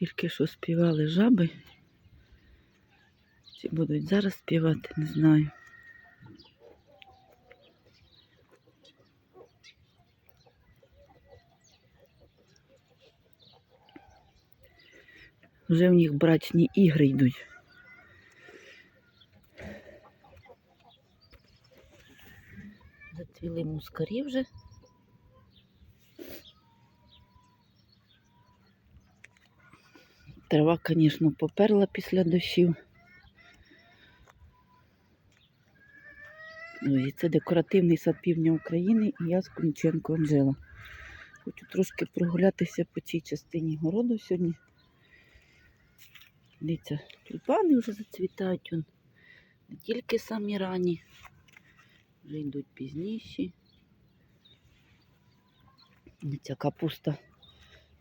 Тільки що співали жаби. Чи будуть зараз співати, не знаю. Вже в них брачні ігри йдуть. Зацвіли мускарі вже. Трава, звісно, поперла після дощів. Ну, і це декоративний сад півдня України і я з Кунченко Анжела. Хочу трошки прогулятися по цій частині городу сьогодні. Дивіться, тюльпани вже зацвітають. Он. Не тільки самі ранні, вже йдуть пізніші. Ця капуста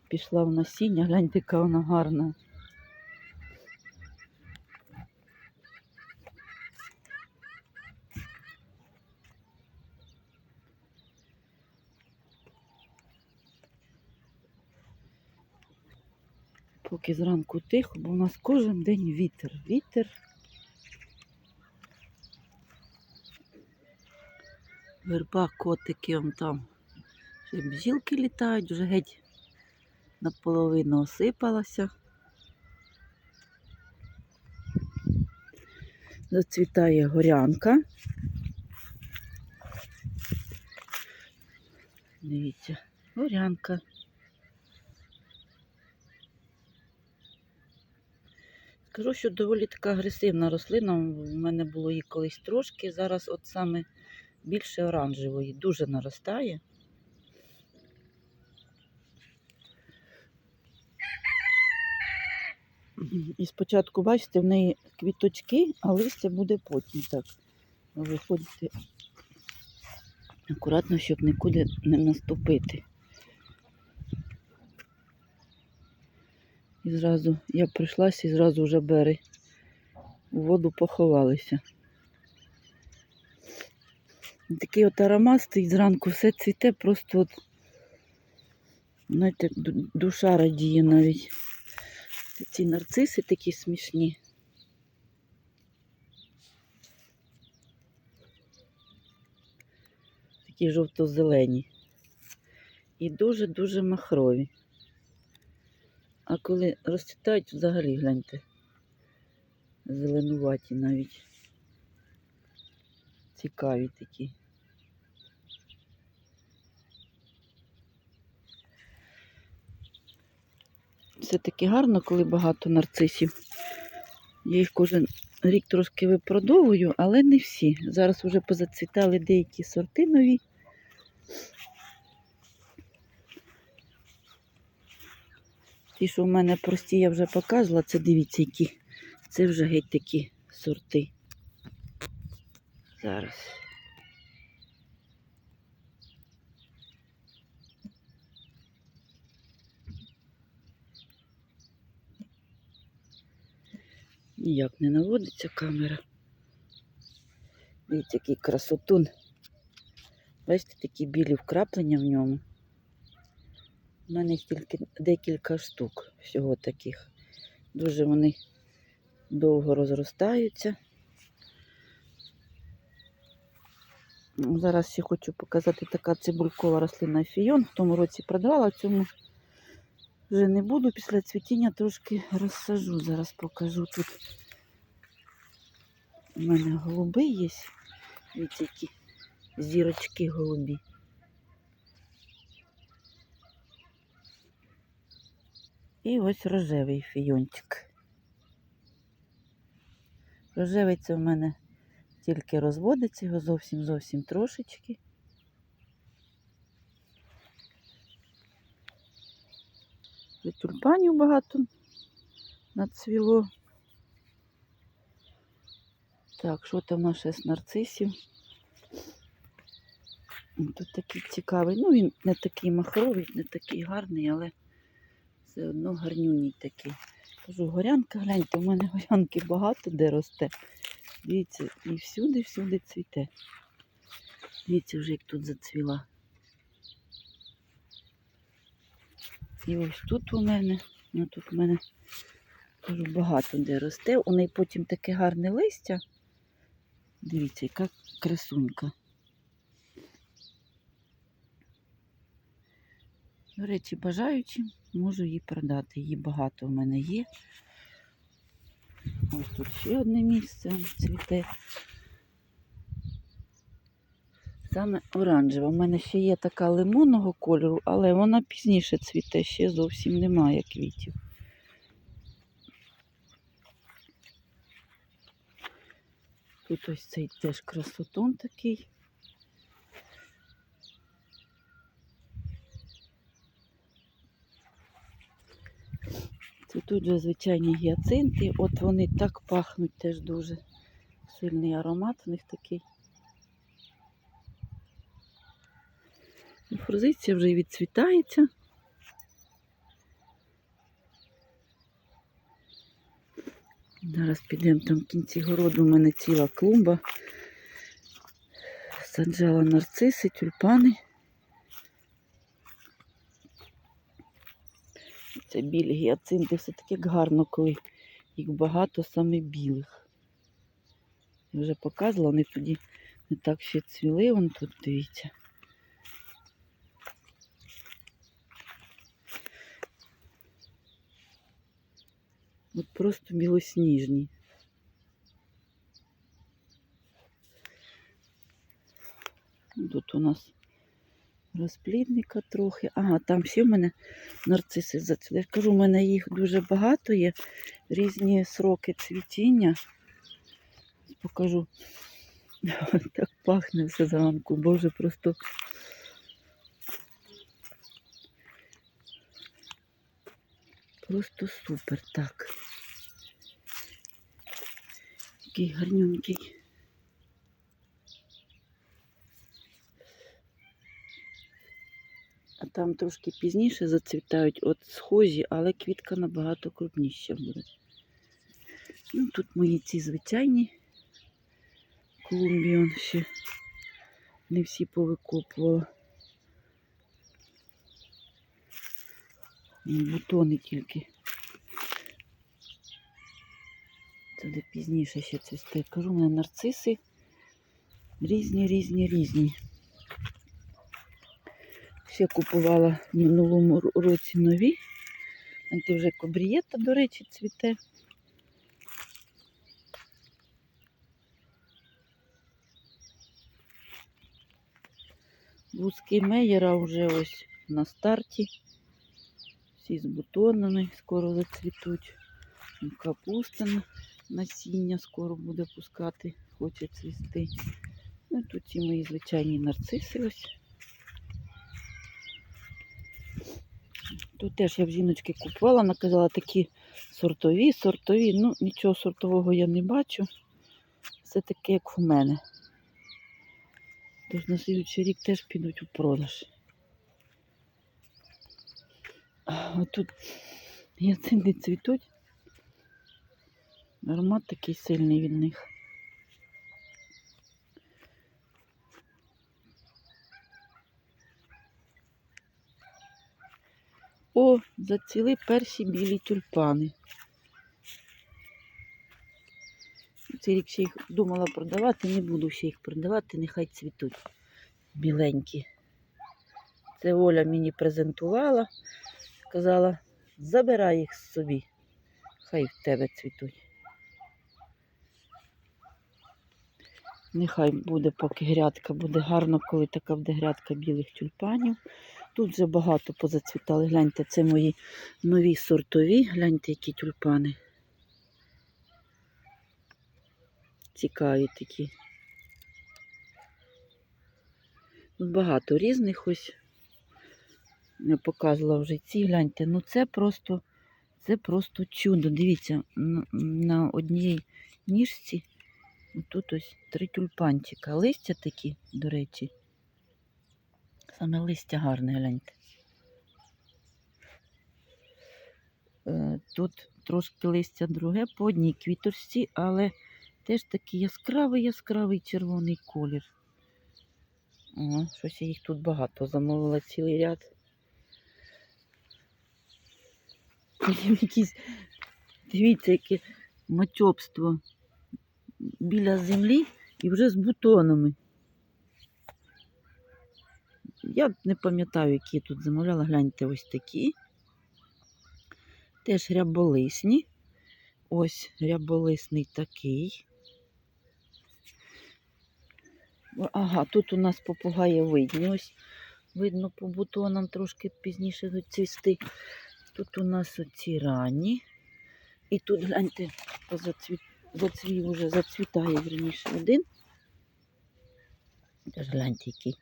пішла в насіння, гляньте, яка вона гарна. Поки зранку тихо, бо у нас кожен день вітер. Вітер. Верба, котики он там. Ще бджілки літають, вже геть наполовину осипалася. Зацвітає горянка. Дивіться, горянка. Скажу, що доволі така агресивна рослина. У мене було її колись трошки. Зараз от саме більше оранжевої, дуже наростає. І спочатку, бачите, в неї квіточки, а листя буде потім так. Виходити акуратно, щоб нікуди не наступити. І зразу я прийшлася і зразу вже бери. У воду поховалися. Такий от аромат стоїть зранку, все цвіте, просто от, знаєте, душа радіє навіть. Ці нарциси такі смішні. Такі жовто-зелені. І дуже-дуже махрові. А коли розцвітають, взагалі гляньте. Зеленуваті навіть. Цікаві такі. Все-таки гарно, коли багато нарцисів. Я їх кожен рік трошки випродовую, але не всі. Зараз вже позацвітали деякі сорти нові. Ті, що в мене прості, я вже показувала, це дивіться, які. Це вже геть такі сорти. Зараз. Ніяк не наводиться камера. Дивіться, який красотун. Бачите, такі білі вкраплення в ньому. У мене їх тільки декілька штук всього таких. Дуже вони довго розростаються. Ну, Зараз ще хочу показати така цибулькова рослина фіон. В тому році продавала, в цьому вже не буду. Після цвітіння трошки розсажу. Зараз покажу тут. У мене голуби є. Дивіться, які зірочки голубі. І ось рожевий фіончик. Рожевий це в мене тільки розводиться, його зовсім зовсім трошечки. Вже тюльпанів багато нацвіло. Так, що там у нас ще з нарцисів? Тут такий цікавий. Ну, він не такий махровий, не такий гарний, але все одно гарнюній такий. Кажу, горянка, гляньте, у мене горянки багато де росте. Дивіться, і всюди-всюди цвіте. Дивіться вже, як тут зацвіла. І ось тут у мене Ну тут в мене кажу, багато де росте. У неї потім таке гарне листя. Дивіться, яка красунька. До речі, бажаючи, можу її продати. Її багато в мене є. Ось тут ще одне місце цвіте. Саме оранжева. У мене ще є така лимонного кольору, але вона пізніше цвіте, ще зовсім немає квітів. Тут ось цей теж красотон такий. Це тут же звичайні гіацинти. От вони так пахнуть теж дуже сильний аромат в них такий. Форзиція вже відцвітається. Зараз підемо там в кінці городу. У мене ціла клумба. Саджала нарциси, тюльпани. Це білі гіацинти. Все таки гарно, коли їх багато саме білих. Вже показувала, вони тоді не так ще цвіли, вон тут дивіться. От просто білосніжні. Тут у нас розплідника трохи. Ага, там ще в мене нарциси зацвіли. Я кажу, у мене їх дуже багато є. Різні сроки цвітіння. Покажу. Так пахне все зранку. Боже, просто. Просто супер, так. Який гарненький. А там трошки пізніше зацвітають от схожі, але квітка набагато крупніша буде. Ну, тут мої ці звичайні клумбі он ще не всі повикопувала. Бутони тільки. Це де пізніше ще цвісте. Кажу, у мене нарциси різні, різні, різні. Ще купувала в минулому році нові. Це вже кобрієта, до речі, цвіте. Вузки Мейєра вже ось на старті. Всі з бутонами скоро зацвітуть. Капуста на- насіння скоро буде пускати, хоче цвісти. Ну, тут ці мої звичайні нарциси ось. Тут теж я в жіночки купувала, наказала такі сортові, сортові. Ну, нічого сортового я не бачу. Все таке, як в мене. Тож на слідчий рік теж підуть у продаж. А тут гіацинти цвітуть. Аромат такий сильний від них. О, зацвіли перші білі тюльпани. Цей рік ще їх думала продавати, не буду ще їх продавати, нехай цвітуть біленькі. Це Оля мені презентувала, сказала, забирай їх собі, хай в тебе цвітуть. Нехай буде, поки грядка буде гарно, коли така буде грядка білих тюльпанів. Тут вже багато позацвітали. Гляньте, це мої нові сортові. Гляньте, які тюльпани. Цікаві такі. Багато різних ось. Показувала вже ці, гляньте. Ну це просто, це просто чудо. Дивіться, на, одній ніжці тут ось три тюльпанчика. Листя такі, до речі. Саме листя гарне, гляньте. Е, Тут трошки листя друге по одній квіточці, але теж такий яскравий яскравий червоний колір. О, щось я їх тут багато замовила цілий ряд. Потім якісь, дивіться, яке матьобство біля землі і вже з бутонами. Я не пам'ятаю, які я тут замовляла. Гляньте, ось такі. Теж ряболисні. Ось ряболисний такий. Ага, тут у нас попугаєвидні. Ось видно по бутонам трошки пізніше зацвісти. Тут у нас оці ранні. І тут, гляньте, зацвів уже зацвітає верніше один. Теж гляньте, який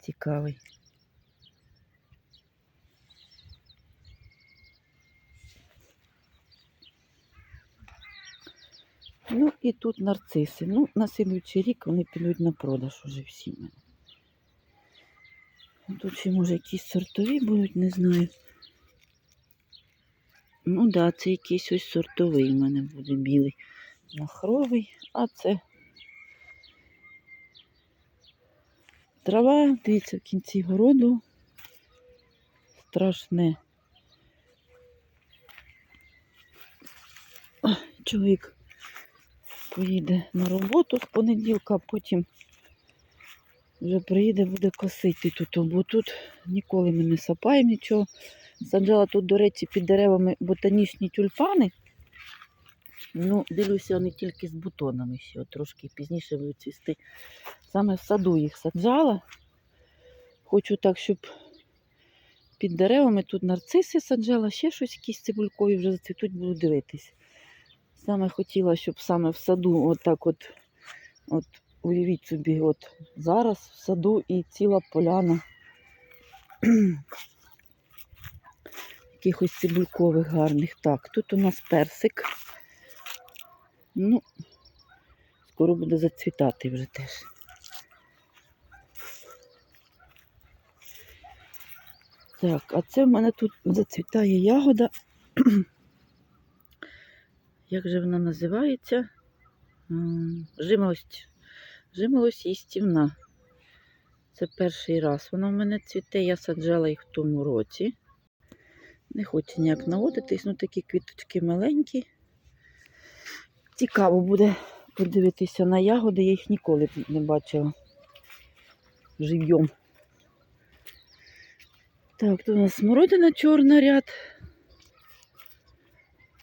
цікавий. Ну і тут нарциси. Ну, на слідуючий рік вони підуть на продаж уже всі мене. Тут ще, може, якісь сортові будуть, не знаю. Ну так, да, це якийсь ось сортовий в мене буде білий махровий, а це трава, дивіться, в кінці городу. Страшне. Чоловік поїде на роботу з понеділка, а потім вже приїде, буде косити тут, бо тут ніколи ми не сапаємо нічого. Саджала тут, до речі, під деревами ботанічні тюльпани. Ну, дивлюся, вони тільки з бутонами ще, трошки пізніше будуть цвісти. Саме в саду їх саджала. Хочу так, щоб під деревами тут нарциси саджала, ще щось якісь цибулькові вже зацвітуть, буду дивитись. Саме хотіла, щоб саме в саду, отак от, от уявіть собі, от зараз в саду і ціла поляна якихось цибулькових гарних. Так, тут у нас персик. Ну, скоро буде зацвітати вже теж. Так, а це в мене тут зацвітає ягода. Як же вона називається? Жимолость. Жимолость їстівна. Це перший раз. Вона в мене цвіте, я саджала їх в тому році. Не хоче ніяк наводитись, ну такі квіточки маленькі. Цікаво буде подивитися на ягоди, я їх ніколи не бачила живьом. Так, тут у нас смородина чорна ряд.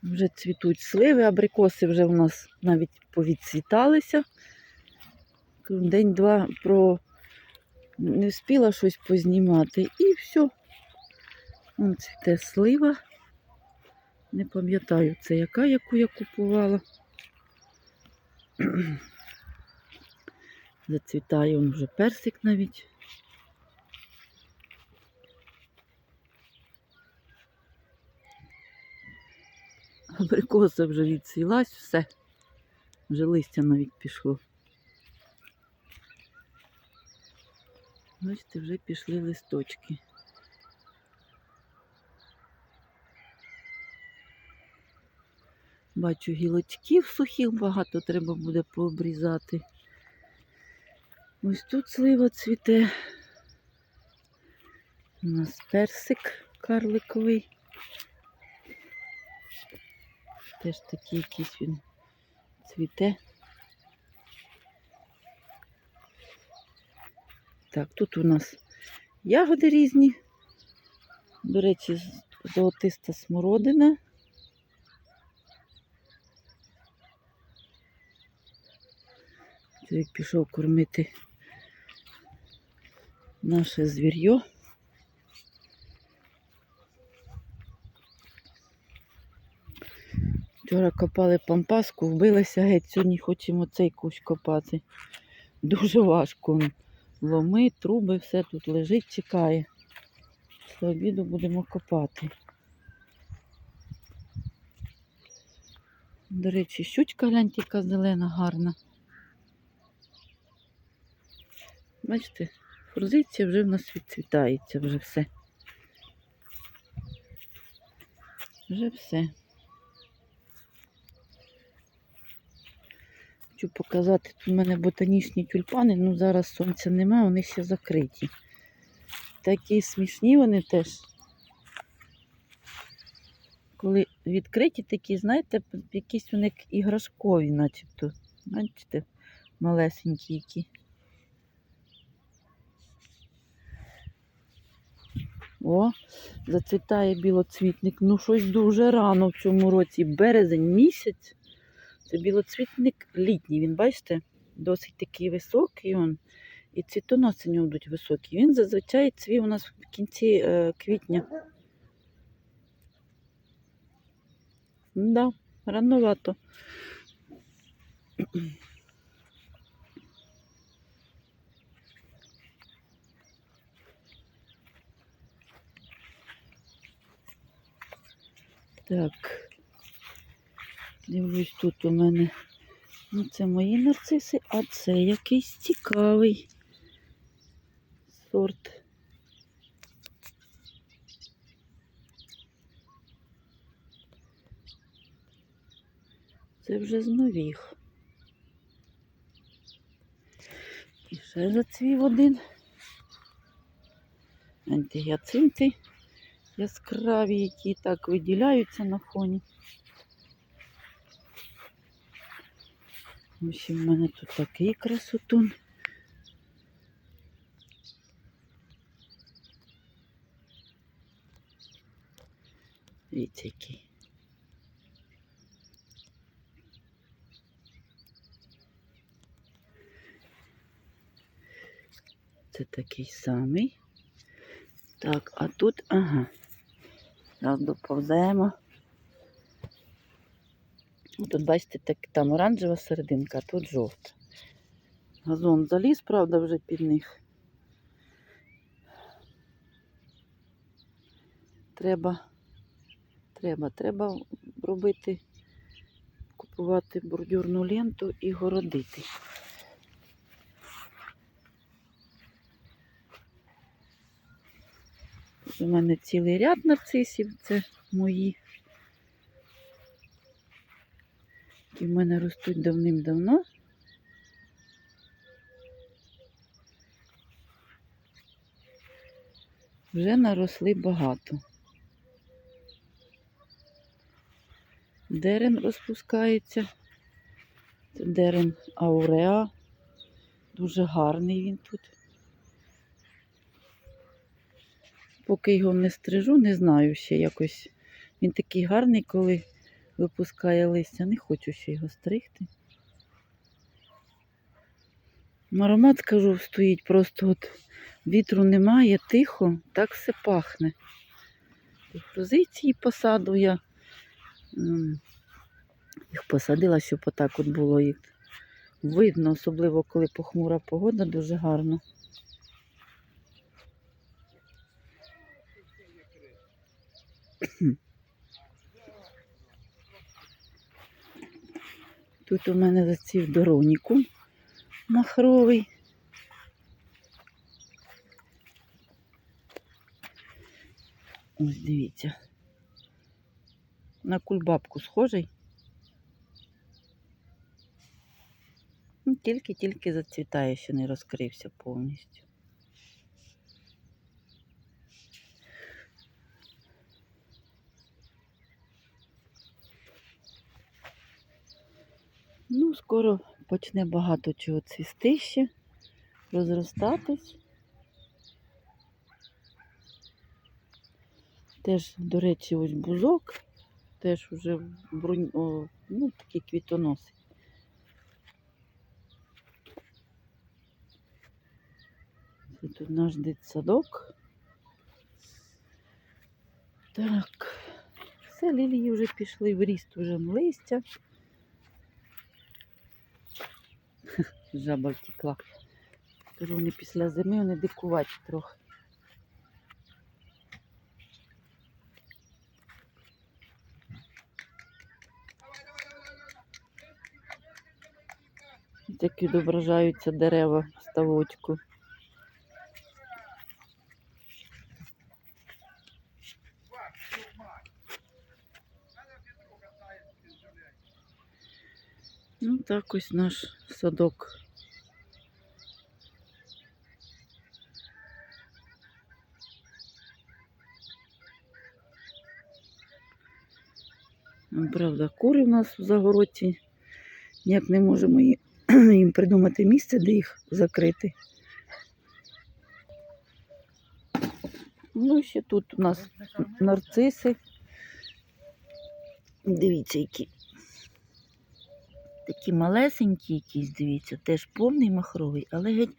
Вже цвітуть сливи, абрикоси вже у нас навіть повідцвіталися. День-два про не встигла щось познімати і все. Вон цвіте слива. Не пам'ятаю, це яка, яку я купувала. Зацвітає он вже персик навіть. Абрикоса вже відсвілась, все. Вже листя навіть пішло. Бачите, вже пішли листочки. Бачу гілочків сухих багато треба буде пообрізати. Ось тут слива цвіте. У нас персик карликовий. Теж такий якийсь він цвіте. Так, тут у нас ягоди різні. До речі, золотиста смородина. Чоловік пішов кормити наше звір'йо. Вчора копали пампаску, вбилися геть, сьогодні хочемо цей кущ копати. Дуже важко. Ломи, труби, все тут лежить, чекає. Після обіду будемо копати. До речі, щучка гляньте, яка зелена, гарна. Бачите, форзиція вже в нас відцвітається, вже все. Вже все. Хочу показати, тут у мене ботанічні тюльпани, ну зараз сонця немає, вони ще закриті. Такі смішні вони теж. коли відкриті такі, знаєте, якісь вони іграшкові, начебто. Бачите, малесенькі які. О, зацвітає білоцвітник. Ну, щось дуже рано в цьому році. Березень місяць. Це білоцвітник літній. Він, бачите, досить такий високий. Он, і цвітоноси нього будуть високі. Він зазвичай цвів у нас в кінці е, квітня. Да, рановато. Так. Дивлюсь, тут у мене. Ну, це мої нарциси, а це якийсь цікавий сорт. Це вже з новіх. І ще зацвів один. Антигіацинти яскраві, які так виділяються на фоні. Ось в мене тут такий красотун. Дивіться, який. Це такий самий. Так, а тут, ага. Зараз доповземо. Ну, Тут, бачите, так, там оранжева серединка, а тут жовта. Газон заліз, правда, вже під них. Треба, треба, треба робити, купувати бордюрну ленту і городити. У мене цілий ряд нарцисів, це мої. які в мене ростуть давним-давно. Вже наросли багато. Дерен розпускається. Це дерен ауреа. Дуже гарний він тут. Поки його не стрижу, не знаю ще якось. Він такий гарний, коли випускає листя. Не хочу ще його стригти. Аромат, скажу, стоїть просто от вітру немає, тихо, так все пахне. Фрозиції посаду я їх посадила, щоб отак от було їх видно, особливо коли похмура погода, дуже гарно. Тут у мене заців дороніку махровий. Ось дивіться. На кульбабку схожий. Ну, Тільки-тільки зацвітає, ще не розкрився повністю. Ну, скоро почне багато чого цвісти ще, розростатись. Теж, до речі, ось бузок, теж вже брунь, о, ну, такі квітоноси. Це тут наш дитсадок. Так, все, лілії вже пішли в ріст уже листя. Жаба втекла. Кажу, вони після зими вони дикуваті трохи. Такі відображаються дерева в ставочку. Ну, так ось наш садок. Правда, кури в нас в загородці. Ніяк не можемо їм придумати місце, де їх закрити. Ну, ще тут у нас нарциси. Дивіться, які. Такі малесенькі якісь, дивіться, теж повний махровий, але геть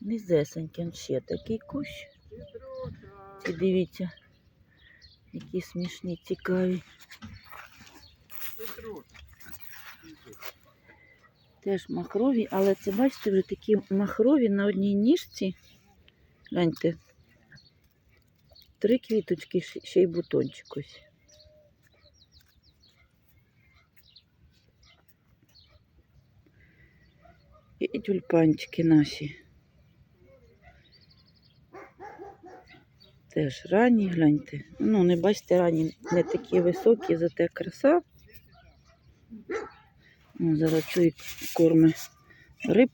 низесенький. Ще такий кущ. І дивіться, які смішні, цікаві. Теж махрові, але це, бачите, вже такі махрові на одній ніжці. Гляньте. Три квіточки, ще й бутончик ось. І тюльпанчики наші. Теж ранні, гляньте. Ну, не бачите, ранні не такі високі, зате краса. О, зараз чують корми риб.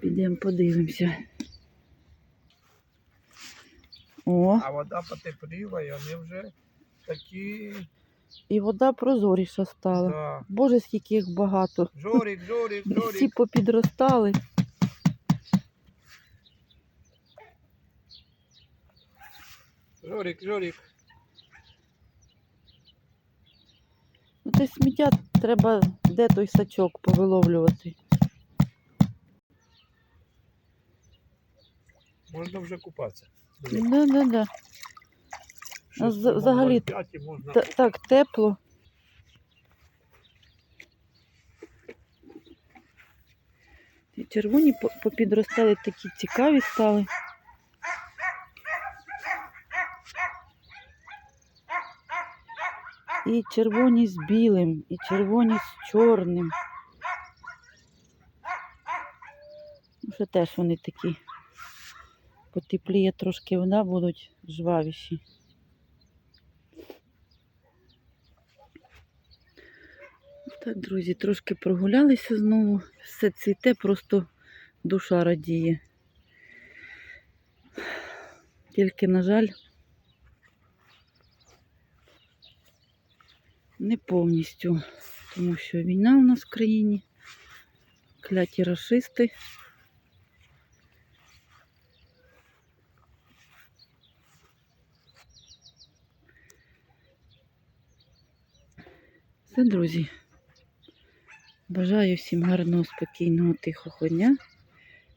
Підемо подивимося. О, А вода потепліла, і вони вже такі. І вода прозоріша стала. Да. Боже, скільки їх багато. Жорик, жорик, Всі попідростали. Жорик, жорик. Ну, це сміття треба де той сачок повиловлювати. Можна вже купатися. Да-да-да. Щось з- там взагалі можна. Та- Так, тепло. Ті червоні по- попідростали, такі цікаві стали. І червоні з білим, і червоні з чорним. Ну, Що теж вони такі потепліє трошки вода, будуть жвавіші. Так, друзі, трошки прогулялися знову. Все цвіте, просто душа радіє. Тільки, на жаль, не повністю, тому що війна у нас в країні, кляті рашисти. Все, друзі. Бажаю всім гарного, спокійного, тихого дня.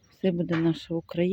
Все буде наша Україна.